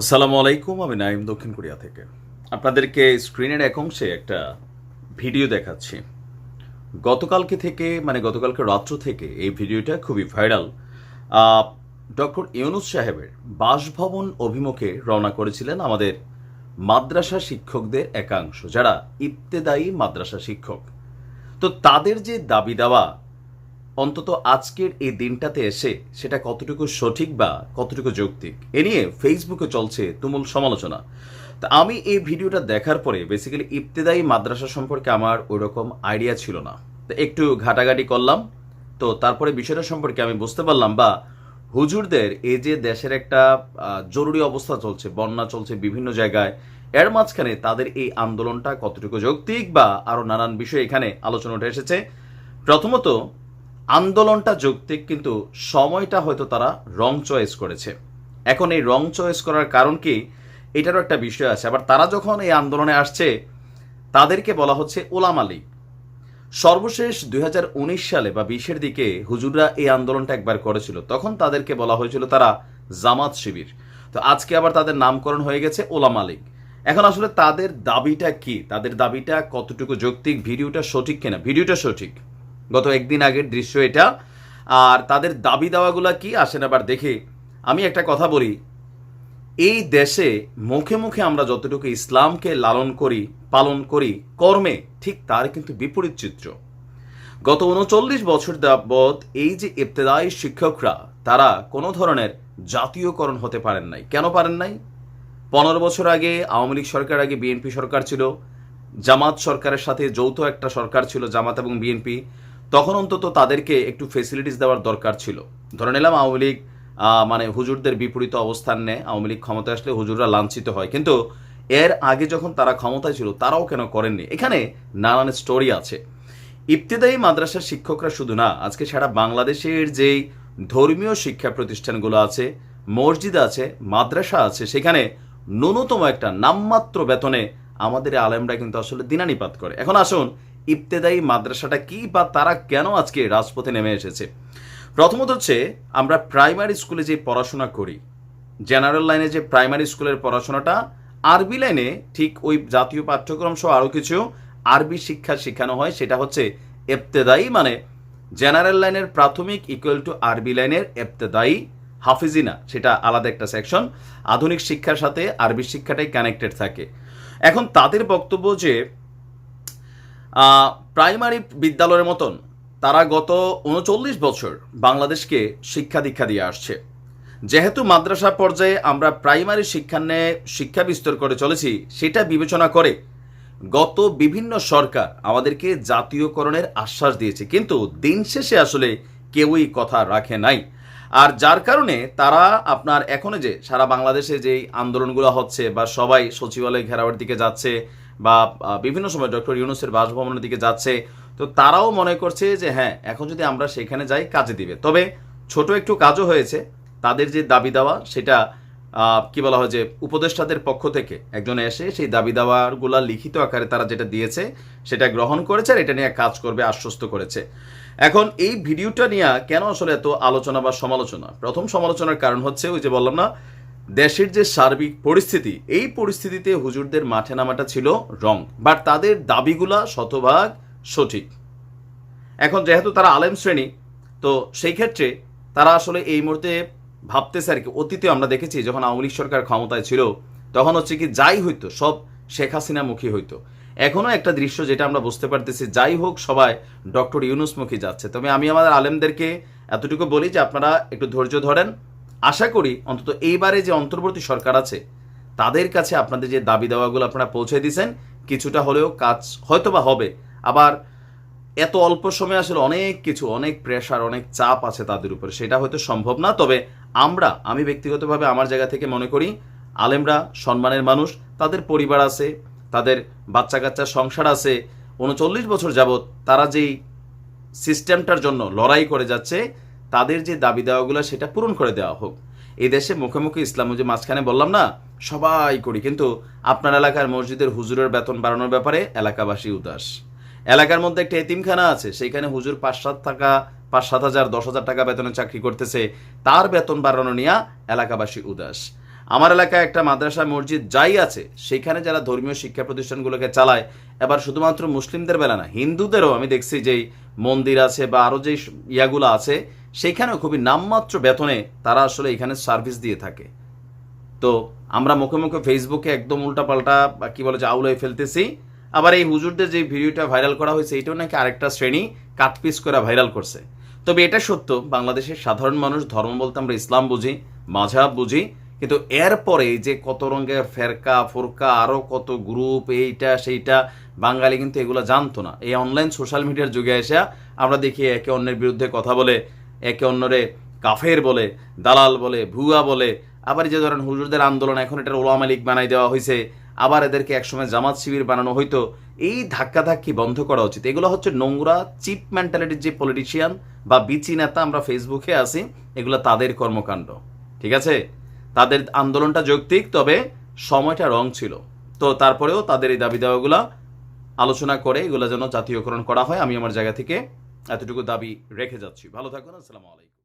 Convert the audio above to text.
আসসালামু আলাইকুম, আমি নাইম দক্ষিণ কোরিয়া থেকে। আপনাদেরকে স্ক্রিনের এক অংশে একটা ভিডিও দেখাচ্ছি। গতকালকে থেকে মানে গতকালকে রাত্র থেকে এই ভিডিওটা খুবই ভাইরাল। ডক্টর ইউনুস সাহেবের বাসভবন অভিমুখে রওনা করেছিলেন আমাদের মাদ্রাসা শিক্ষকদের একাংশ, যারা ইবতেদায়ী মাদ্রাসা শিক্ষক। তো তাদের যে দাবি দাওয়া অন্তত আজকের এই দিনটাতে এসে সেটা কতটুকু সঠিক বা কতটুকু যৌক্তিক? এ নিয়ে ফেসবুকে চলছে তুমুল সমালোচনা। তা আমি এই ভিডিওটা দেখার পরে বেসিক্যালি ইবতেদায়ী মাদ্রাসা সম্পর্কে আমার ওইরকম আইডিয়া ছিল না। তো একটু ঘাটাঘাটি করলাম। তো তারপরে বিষয়টা সম্পর্কে আমি বুঝতে পারলাম বা হুজুরদের এই যে দেশের একটা জরুরি অবস্থা চলছে, বন্যা চলছে বিভিন্ন জায়গায়, এর মাঝখানে তাদের এই আন্দোলনটা কতটুকু যৌক্তিক বা আরও নানান বিষয় এখানে আলোচনা উঠে এসেছে। প্রথমত আন্দোলনটা যৌক্তিক, কিন্তু সময়টা হয়তো তারা রং চয়েস করেছে। এখন এই রং চয়েস করার কারণ কি? এটারও একটা বিষয় আছে। আবার তারা যখন এই আন্দোলনে আসছে, তাদেরকে বলা হচ্ছে ওলামা লীগ সর্বশেষ দুই হাজার উনিশ সালে বা বিশের দিকে হুজুররা এই আন্দোলনটা একবার করেছিল। তখন তাদেরকে বলা হয়েছিল তারা জামাত শিবির। তো আজকে আবার তাদের নামকরণ হয়ে গেছে ওলামা লীগ এখন আসলে তাদের দাবিটা কি? তাদের দাবিটা কতটুকু যৌক্তিক? ভিডিওটা সঠিক কিনা? ভিডিওটা সঠিক। গত একদিন আগের দৃশ্য এটা। আর তাদের দাবি দাওয়াগুলা কি আসেন আবার দেখে আমি একটা কথা বলি। এই দেশে মুখে মুখে আমরা যতটুকু ইসলামকে লালন করি, পালন করি, কর্মে ঠিক তার কিন্তু বিপরীত চিত্র। গত উনচল্লিশ বছর যাবৎ এই যে ইবতেদায়ী শিক্ষকরা, তারা কোনো ধরনের জাতীয়করণ হতে পারেন নাই। কেন পারেন নাই? পনেরো বছর আগে আওয়ামী লীগ সরকার আগে বিএনপি সরকার ছিল, জামাত সরকারের সাথে যৌথ একটা সরকার ছিল, জামাত এবং বিএনপি। তখন অন্তত তাদেরকে একটু ফেসিলিটিস দেওয়ার দরকার ছিল। ধরে নিলাম আওয়ামী লীগ মানে হুজুরদের বিপরীত অবস্থান নেয়, আওয়ামী লীগ ক্ষমতায় আসলে হুজুররা লাঞ্ছিত হয়। কিন্তু এর আগে যখন তারা ক্ষমতায় ছিল, তারাও কেন করেননি? এখানে নানান স্টোরি আছে। ইবতেদায়ী মাদ্রাসার শিক্ষকরা শুধু না, আজকে সারা বাংলাদেশের যেই ধর্মীয় শিক্ষা প্রতিষ্ঠানগুলো আছে, মসজিদ আছে, মাদ্রাসা আছে, সেখানে ন্যূনতম একটা নামমাত্র বেতনে আমাদের আলেমরা কিন্তু আসলে দিনানিপাত করে। এখন আসুন ইবতেদায়ী মাদ্রাসাটা কি বা তারা কেন আজকে রাজপথে নেমে এসেছে? প্রথমত হচ্ছে, আমরা প্রাইমারি স্কুলে যে পড়াশোনা করি, জেনারেল লাইনে যে প্রাইমারি স্কুলের পড়াশোনাটা, আরবি লাইনে ঠিক ওই জাতীয় পাঠ্যক্রম সহ আরও কিছু আরবি শিক্ষা শেখানো হয়, সেটা হচ্ছে এফতেদায়ী মানে জেনারেল লাইনের প্রাথমিক ইকুয়াল টু আরবি লাইনের এফতেদায়ী হাফিজিনা, সেটা আলাদা একটা সেকশন আধুনিক শিক্ষার সাথে আরবি শিক্ষাটাই কানেক্টেড থাকে। এখন তাদের বক্তব্য যে প্রাইমারি বিদ্যালয়ের মতন তারা গত উনচল্লিশ বছর বাংলাদেশকে শিক্ষা দীক্ষা দিয়ে আসছে। যেহেতু মাদ্রাসা পর্যায়ে আমরা প্রাইমারি শিক্ষা নিয়ে শিক্ষা বিস্তার করে চলেছি, সেটা বিবেচনা করে গত বিভিন্ন সরকার আমাদেরকে জাতীয়করণের আশ্বাস দিয়েছে। কিন্তু দিন শেষে আসলে কেউই কথা রাখে নাই। আর যার কারণে তারা আপনার এখনও যে সারা বাংলাদেশে যেই আন্দোলনগুলো হচ্ছে বা সবাই সচিবালয় ঘেরাওয়ের দিকে যাচ্ছে বা বিভিন্ন সময় ডক্টর ইউনুসের বাসভবনের দিকে যাচ্ছে, তো তারাও মনে করছে যে হ্যাঁ এখন যদি আমরা সেখানে যাই, কাজে দিবে। তবে ছোট একটু কাজও হয়েছে। তাদের যে দাবি দেওয়া, সেটা কি বলা হয় যে, উপদেষ্টাদের পক্ষ থেকে একজন এসে সেই দাবি দাওয়াগুলা লিখিত আকারে তারা যেটা দিয়েছে, সেটা গ্রহণ করেছে আর এটা নিয়ে কাজ করবে, আশ্বস্ত করেছে। এখন এই ভিডিওটা নিয়ে কেন আসলে এত আলোচনা বা সমালোচনা? প্রথম সমালোচনার কারণ হচ্ছে ওই যে বললাম না দেশের যে সার্বিক পরিস্থিতি, এই পরিস্থিতিতে হুজুরদের মাঠে নামাটা ছিল রং, বাট তাদের দাবিগুলা শতভাগ সঠিক। এখন যেহেতু তারা আলেম শ্রেণি, তো সেই ক্ষেত্রে তারা আসলে এই মুহূর্তে ভাবতেছে আর কি, অতীতে আমরা দেখেছি যখন আওয়ামী লীগ সরকার ক্ষমতায় ছিল, তখন হচ্ছে কি যাই হইতো, সব শেখ হাসিনামুখী হইতো। এখনও একটা দৃশ্য যেটা আমরা বুঝতে পারতেছি, যাই হোক সবাই ডক্টর ইউনুসমুখী যাচ্ছে। তবে আমি আমাদের আলেমদেরকে এতটুকু বলি যে আপনারা একটু ধৈর্য ধরেন আশা করি অন্তত এইবারে যে অন্তর্বর্তী সরকার আছে, তাদের কাছে আপনাদের যে দাবি দেওয়াগুলো আপনারা পৌঁছে দিয়েছেন, কিছুটা হলেও কাজ হয়তো বা হবে। আবার এত অল্প সময়ে আসলে অনেক কিছু, অনেক প্রেশার অনেক চাপ আছে তাদের উপরে, সেটা হয়তো সম্ভব না। তবে আমরা, আমি ব্যক্তিগতভাবে আমার জায়গা থেকে মনে করি, আলেমরা সম্মানের মানুষ, তাদের পরিবার আছে, তাদের বাচ্চা কাচ্চার সংসার আছে, উনচল্লিশ বছর যাবৎ তারা যেই সিস্টেমটার জন্য লড়াই করে যাচ্ছে তাদের যে দাবি দেওয়াগুলো সেটা পূরণ করে দেওয়া হোক। এই দেশে মুখে মুখে ইসলাম যে মাঝখানে বললাম না, সবাই করি, কিন্তু আপনার এলাকার মসজিদের হুজুরের বেতন বাড়ানোর ব্যাপারে এলাকাবাসী উদাস। এলাকার মধ্যে একটা এতিমখানা আছে, সেইখানে হুজুর পাঁচ সাত টাকা, পাঁচ সাত হাজার, দশ হাজার টাকা বেতনে চাকরি করতেছে, তার বেতন বাড়ানো নিয়ে এলাকাবাসী উদাস। আমার এলাকায় একটা মাদ্রাসা মসজিদ যাই আছে সেখানে যারা ধর্মীয় শিক্ষা প্রতিষ্ঠানগুলোকে চালায়, এবার শুধুমাত্র মুসলিমদের বেলা না, হিন্দুদেরও আমি দেখছি যেই মন্দির আছে বা আরও যেই ইয়াগুলো আছে সেইখানেও খুবই নামমাত্র বেতনে তারা আসলে এখানে সার্ভিস দিয়ে থাকে। তো আমরা মুখে মুখে ফেসবুকে একদম উল্টাপাল্টা বা কি বলে যে আউলাই ফেলতেছি। আবার এই হুজুরদের যে ভিডিওটা ভাইরাল করা হয়েছে, এটাও নাকি আরেকটা শ্রেণি কাটপিস করে ভাইরাল করছে। তবে এটা সত্য, বাংলাদেশের সাধারণ মানুষ ধর্ম বলতে আমরা ইসলাম বুঝি, মাঝহাব বুঝি, কিন্তু এরপরে যে কত রঙের ফেরকা, ফোরকা আরও কত গ্রুপ এইটা, সেইটা, বাঙালি কিন্তু এগুলো জানতো না। এই অনলাইন সোশ্যাল মিডিয়ার যুগে এসে আমরা দেখি একে অন্যের বিরুদ্ধে কথা বলে একে অন্যরে কাফের বলে, দালাল বলে, ভুয়া বলে। আবার যে ধরেন হুজুরদের আন্দোলন, এখন এটার ওলামা লীগ বানাই দেওয়া হয়েছে আবার এদেরকে একসময় জামাত শিবির বানানো হইতো। এই ধাক্কাধাক্কি বন্ধ করা উচিত। এগুলো হচ্ছে নোংরা, চিপ মেন্টালিটির যে পলিটিশিয়ান বা বিচি নেতা আমরা ফেসবুকে আছি, এগুলো তাদের কর্মকাণ্ড। ঠিক আছে? তাদের আন্দোলনটা যৌক্তিক, তবে সময়টা রং ছিল। তো তারপরেও তাদের এই দাবি দাওয়াগুলা আলোচনা করে এগুলো যেন জাতীয়করণ করা হয়, আমি আমার জায়গা থেকে এতটুকু দাবি রেখে যাচ্ছি। ভালো থাকুন আসসালামু আলাইকুম।